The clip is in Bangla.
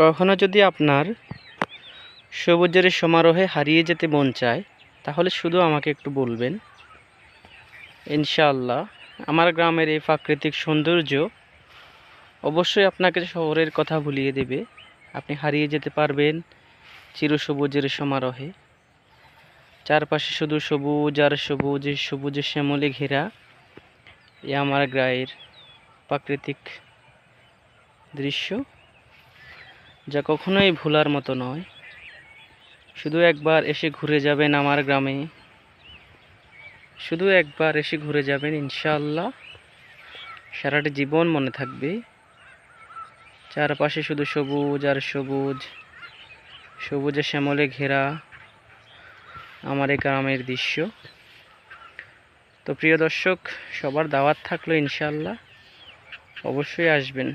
কখনো যদি আপনার সবুজের সমারোহে হারিয়ে যেতে মন চায়, তাহলে শুধু আমাকে একটু বলবেন। ইনশাআল্লাহ, আমার গ্রামের এই প্রাকৃতিক সৌন্দর্য অবশ্যই আপনাকে শহরের কথা ভুলিয়ে দেবে। আপনি হারিয়ে যেতে পারবেন চিরসবুজের সমারোহে। চারপাশে শুধু সবুজ আর সবুজ, সবুজে শ্যামলে ঘেরা এ আমার গ্রামের প্রাকৃতিক দৃশ্য। যা কখনোই ভোলার মতো নয়। শুধু একবার এসে ঘুরে যাবেন আমার গ্রামে। শুধু একবার এসে ঘুরে যাবেন, ইনশাআল্লাহ। সারাটা জীবন মনে থাকবে। চারপাশে শুধু সবুজ আর সবুজ, সবুজে শ্যামলে ঘেরা আমার এই গ্রামের দৃশ্য। তো প্রিয় দর্শক, সবার দাওয়াত থাকল, ইনশাআল্লাহ। অবশ্যই আসবেন।